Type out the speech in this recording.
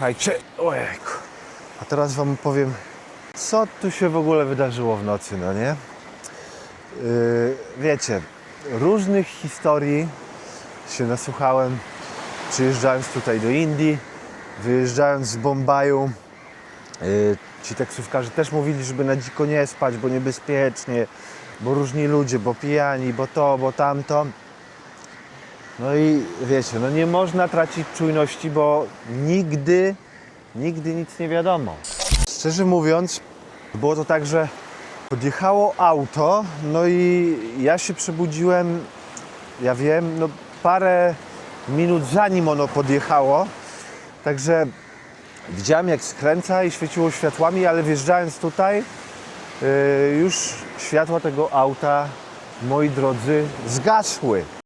Słuchajcie, ojejku. A teraz wam powiem, co tu się w ogóle wydarzyło w nocy, no nie? Yy, wiecie, różnych historii się nasłuchałem, przyjeżdżając tutaj do Indii, wyjeżdżając z Bombaju. Yy, ci taksówkarze też mówili, żeby na dziko nie spać, bo niebezpiecznie, bo różni ludzie, bo pijani, bo to, bo tamto. No i wiecie, no nie można tracić czujności, bo nigdy, nigdy nic nie wiadomo. Szczerze mówiąc, było to tak, że podjechało auto, no i ja się przebudziłem, ja wiem, no parę minut zanim ono podjechało, także widziałem jak skręca i świeciło światłami, ale wjeżdżając tutaj, yy, już światła tego auta, moi drodzy, zgasły.